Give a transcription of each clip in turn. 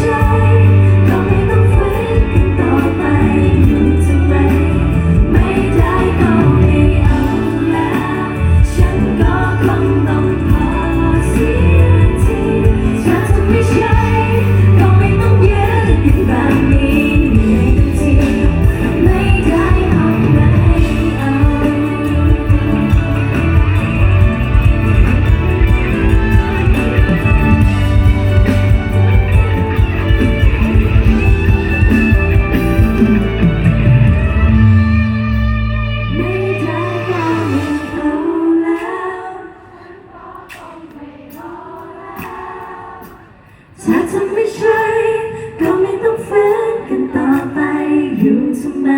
Yeah. ถ้าจะไม่ใช่ก็ไม่ต้องฝืนกันต่อไปอยู่ทำไม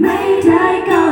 ไม่ได้ก็